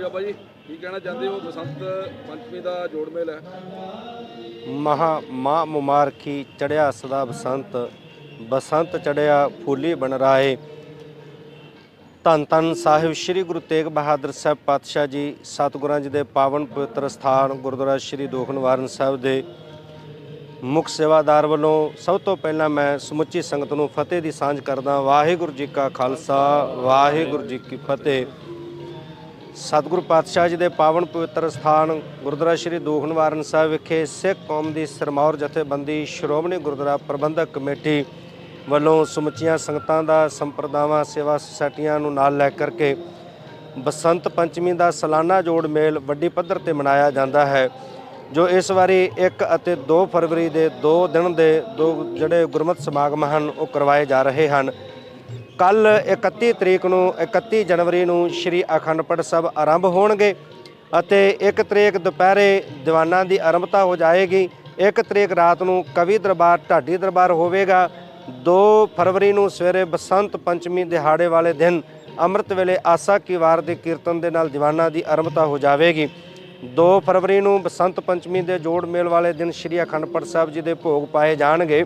ਹਾਂਜੀ ਬਾਬਾ ਜੀ, ਕੀ ਕਹਿਣਾ ਚਾਹੁੰਦੇ ਹੋ? ਬਸੰਤ ਪੰਚਮੀ ਦਾ ਜੋੜ ਮੇਲ ਹੈ। ਮਹਾ ਮਾਂ ਮੁਮਾਰਕੀ ਚੜਿਆ ਸਦਾ ਬਸੰਤ ਬਸੰਤ ਚੜਿਆ ਫੂਲੀ ਬਨ ਰਾਏ ਧੰਨ ਧੰਨ ਸਾਹਿਬ ਸ੍ਰੀ ਗੁਰੂ ਤੇਗ ਬਹਾਦਰ ਸਾਹਿਬ ਪਾਤਸ਼ਾਹ ਜੀ, ਸਤਿਗੁਰਾਂ ਜੀ ਦੇ ਪਾਵਨ ਪਵਿੱਤਰ ਸਥਾਨ ਗੁਰਦੁਆਰਾ ਸ੍ਰੀ ਦੋਖ ਨਿਵਾਰਨ ਸਾਹਿਬ ਦੇ ਮੁੱਖ ਸੇਵਾਦਾਰ ਵੱਲੋਂ ਸਭ ਤੋਂ ਪਹਿਲਾਂ ਮੈਂ ਸਮੁੱਚੀ ਸੰਗਤ ਨੂੰ ਫਤਿਹ ਦੀ ਸਾਂਝ ਕਰਦਾ ਵਾਹਿਗੁਰੂ ਜੀ ਕਾ ਖਾਲਸਾ, ਵਾਹਿਗੁਰੂ ਜੀ ਕੀ ਫਤਿਹ। ਸਤਿਗੁਰੂ ਪਾਤਸ਼ਾਹ ਜੀ ਦੇ ਪਾਵਨ ਪਵਿੱਤਰ ਸਥਾਨ ਗੁਰਦੁਆਰਾ ਸ੍ਰੀ ਦੂਖ ਨਿਵਾਰਨ ਸਾਹਿਬ ਵਿਖੇ ਸਿੱਖ ਕੌਮ ਦੀ ਸਰਮੌਰ ਜਥੇਬੰਦੀ, ਸ਼੍ਰੋਮਣੀ ਗੁਰਦੁਆਰਾ ਪ੍ਰਬੰਧਕ ਕਮੇਟੀ ਵੱਲੋਂ ਸਮੁੱਚੀਆਂ ਸੰਗਤਾਂ ਦਾ ਸੰਪਰਦਾਵਾਂ, ਸੇਵਾ ਸੁਸਾਇਟੀਆਂ ਨੂੰ ਨਾਲ ਲੈ ਕਰਕੇ ਬਸੰਤ ਪੰਚਮੀ ਦਾ ਸਾਲਾਨਾ ਜੋੜ ਮੇਲ ਵੱਡੀ ਪੱਧਰ ਤੇ ਮਨਾਇਆ ਜਾਂਦਾ ਹੈ, ਜੋ ਇਸ ਵਾਰੀ 1 ਅਤੇ 2 ਫਰਵਰੀ ਦੇ ਦੋ ਦਿਨ ਦੇ ਦੋ ਜਿਹੜੇ ਗੁਰਮਤਿ ਸਮਾਗਮ ਹਨ, ਉਹ ਕਰਵਾਏ ਜਾ ਰਹੇ ਹਨ। ਕੱਲ 31 ਤਰੀਕ ਨੂੰ 31 ਜਨਵਰੀ ਨੂੰ ਸ਼੍ਰੀ ਅਖੰਡ ਪਾਠ ਸਾਹਿਬ ਆਰੰਭ ਹੋਣਗੇ ਅਤੇ 1 ਤਰੀਕ ਦੁਪਹਿਰੇ ਦੀਵਾਨਾਂ ਦੀ ਆਰੰਭਤਾ ਹੋ ਜਾਏਗੀ। 1 ਤਰੀਕ ਰਾਤ ਨੂੰ ਕਵੀ ਦਰਬਾਰ, ਢਾਡੀ ਦਰਬਾਰ ਹੋਵੇਗਾ। 2 ਫਰਵਰੀ ਨੂੰ ਸਵੇਰੇ ਬਸੰਤ ਪੰਚਮੀ ਦਿਹਾੜੇ ਵਾਲੇ ਦਿਨ ਅੰਮ੍ਰਿਤ ਵੇਲੇ ਆਸਾ ਕੀ ਵਾਰ ਦੇ ਕੀਰਤਨ ਦੇ ਨਾਲ ਦੀਵਾਨਾਂ ਦੀ ਆਰੰਭਤਾ ਹੋ ਜਾਵੇਗੀ। 2 ਫਰਵਰੀ ਨੂੰ ਬਸੰਤ ਪੰਚਮੀ ਦੇ ਜੋੜ ਮੇਲ ਵਾਲੇ ਦਿਨ ਸ਼੍ਰੀ ਅਖੰਡ ਪਾਠ ਸਾਹਿਬ ਜੀ ਦੇ ਭੋਗ ਪਾਏ ਜਾਣਗੇ।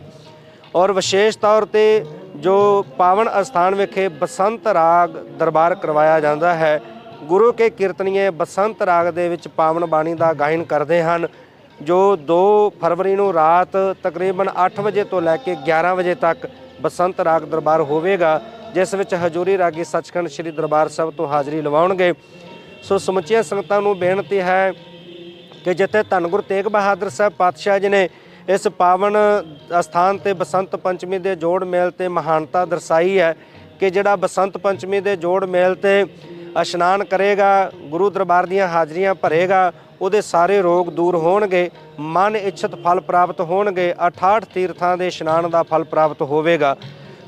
ਔਰ ਵਿਸ਼ੇਸ਼ ਤੌਰ ਤੇ ਜੋ ਪਾਵਨ ਅਸਥਾਨ ਵਿਖੇ ਬਸੰਤ ਰਾਗ ਦਰਬਾਰ ਕਰਵਾਇਆ ਜਾਂਦਾ ਹੈ, ਗੁਰੂ ਕੇ ਕੀਰਤਨੀਏ ਬਸੰਤ ਰਾਗ ਦੇ ਵਿੱਚ ਪਾਵਨ ਬਾਣੀ ਦਾ ਗਾਇਨ ਕਰਦੇ ਹਨ, ਜੋ 2 ਫਰਵਰੀ ਨੂੰ ਰਾਤ ਤਕਰੀਬਨ 8 ਵਜੇ ਤੋਂ ਲੈ ਕੇ 11 ਵਜੇ ਤੱਕ ਬਸੰਤ ਰਾਗ ਦਰਬਾਰ ਹੋਵੇਗਾ, ਜਿਸ ਵਿੱਚ ਹਜੂਰੀ ਰਾਗੀ ਸੱਚਖੰਡ ਸ੍ਰੀ ਦਰਬਾਰ ਸਾਹਿਬ ਤੋਂ ਹਾਜ਼ਰੀ ਲਵਾਉਣਗੇ। ਸੋ ਸਮੁੱਚੀਆਂ ਸੰਗਤਾਂ ਨੂੰ ਬੇਨਤੀ ਹੈ ਕਿ ਜਿੱਥੇ ਧੰਨ ਗੁਰੂ ਤੇਗ ਬਹਾਦਰ ਸਾਹਿਬ ਪਾਤਸ਼ਾਹ ਜੀ ਨੇ ਇਸ ਪਾਵਨ ਅਸਥਾਨ ਤੇ ਬਸੰਤ ਪੰਚਮੀ ਦੇ ਜੋੜ ਮੇਲ ਤੇ ਮਹਾਨਤਾ ਦਰਸਾਈ ਹੈ ਕਿ ਜਿਹੜਾ ਬਸੰਤ ਪੰਚਮੀ ਦੇ ਜੋੜ ਮੇਲ ਤੇ ਇਸ਼ਨਾਨ ਕਰੇਗਾ, ਗੁਰੂ ਦਰਬਾਰ ਦੀਆਂ ਹਾਜ਼ਰੀਆਂ ਭਰੇਗਾ, ਉਹਦੇ ਸਾਰੇ ਰੋਗ ਦੂਰ ਹੋਣਗੇ, ਮਨ ਇੱਛਤ ਫਲ ਪ੍ਰਾਪਤ ਹੋਣਗੇ 68 ਤੀਰਥਾਂ ਦੇ ਇਸ਼ਨਾਨ ਦਾ ਫਲ ਪ੍ਰਾਪਤ ਹੋਵੇਗਾ।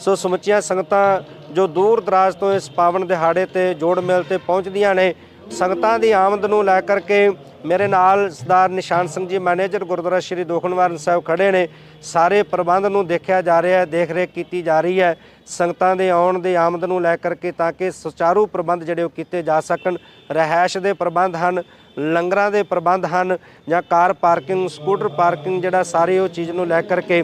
ਸੋ ਸਮੁੱਚੀਆਂ ਸੰਗਤਾਂ ਜੋ ਦੂਰ ਦਰਾਜ਼ ਤੋਂ ਇਸ ਪਾਵਨ ਦਿਹਾੜੇ ਤੇ ਜੋੜ ਮੇਲ ਤੇ ਪਹੁੰਚਦੀਆਂ ਨੇ ਸੰਗਤਾਂ ਦੀ ਆਮਦ ਨੂੰ ਲੈ ਕਰਕੇ ਮੇਰੇ ਨਾਲ ਸਰਦਾਰ ਨਿਸ਼ਾਨ ਸਿੰਘ ਜੀ, ਮੈਨੇਜਰ ਗੁਰਦੁਆਰਾ ਸ਼੍ਰੀ ਦੋਖਣਵਾਰਨ ਸਾਹਿਬ ਖੜੇ ਨੇ। ਸਾਰੇ ਪ੍ਰਬੰਧ ਨੂੰ ਦੇਖਿਆ ਜਾ ਰਿਹਾ ਹੈ ਦੇਖ ਰੇਖ ਕੀਤੀ ਜਾ ਰਹੀ ਹੈ। ਸੰਗਤਾਂ ਦੇ ਆਉਣ ਦੇ ਆਮਦ ਨੂੰ ਲੈ ਕਰਕੇ ਤਾਂ ਕਿ ਸੁਚਾਰੂ ਪ੍ਰਬੰਧ ਜਿਹੜੇ ਉਹ ਕੀਤੇ ਜਾ ਸਕਣ। ਰਹਿائش ਦੇ ਪ੍ਰਬੰਧ ਹਨ, ਲੰਗਰਾਂ ਦੇ ਪ੍ਰਬੰਧ ਹਨ ਜਾਂ ਕਾਰ ਪਾਰਕਿੰਗ, ਸਕੂਟਰ ਪਾਰਕਿੰਗ ਜਿਹੜਾ ਸਾਰੇ ਉਹ ਚੀਜ਼ ਨੂੰ ਲੈ ਕਰਕੇ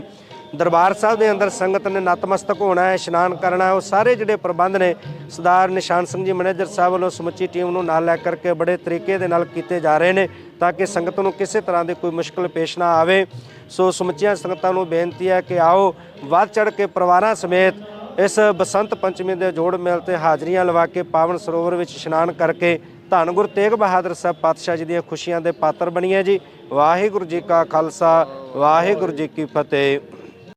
ਦਰਬਾਰ ਸਾਹਿਬ ਦੇ ਅੰਦਰ ਸੰਗਤ ਨੇ ਨਤਮਸਤਕ ਹੋਣਾ ਹੈ, ਇਸ਼ਨਾਨ ਕਰਨਾ ਹੈ। ਉਹ ਸਾਰੇ ਜਿਹੜੇ ਪ੍ਰਬੰਧ ਨੇ, ਸਰਦਾਰ ਨਿਸ਼ਾਨ ਸਿੰਘ ਜੀ ਮੈਨੇਜਰ ਸਾਹਿਬ ਵੱਲੋਂ ਸਮੁੱਚੀ ਟੀਮ ਨੂੰ ਨਾਲ ਲੈ ਕਰਕੇ ਬੜੇ ਤਰੀਕੇ ਦੇ ਨਾਲ ਕੀਤੇ ਜਾ ਰਹੇ ਨੇ ਤਾਂ ਕਿ ਸੰਗਤ ਨੂੰ ਕਿਸੇ ਤਰ੍ਹਾਂ ਦੀ ਕੋਈ ਮੁਸ਼ਕਲ ਪੇਸ਼ ਨਾ ਆਵੇ। ਸੋ ਸਮੁੱਚੀਆਂ ਸੰਗਤਾਂ ਨੂੰ ਬੇਨਤੀ ਹੈ ਕਿ ਆਓ, ਵੱਧ ਚੜ ਕੇ ਪਰਿਵਾਰਾਂ ਸਮੇਤ ਇਸ ਬਸੰਤ ਪੰਚਮੀ ਦੇ ਜੋੜ ਮੇਲ ਤੇ ਹਾਜ਼ਰੀਆਂ ਲਵਾ ਕੇ ਪਾਵਨ ਸਰੋਵਰ ਵਿੱਚ ਇਸ਼ਨਾਨ ਕਰਕੇ ਧੰਨ ਗੁਰੂ ਤੇਗ ਬਹਾਦਰ ਸਾਹਿਬ ਪਾਤਸ਼ਾਹ ਜੀ ਦੀਆਂ ਖੁਸ਼ੀਆਂ ਦੇ ਪਾਤਰ ਬਣੀਏ ਜੀ। ਵਾਹਿਗੁਰੂ ਜੀ ਕਾ ਖਾਲਸਾ, ਵਾਹਿਗੁਰੂ ਜੀ ਕੀ ਫਤਿਹ।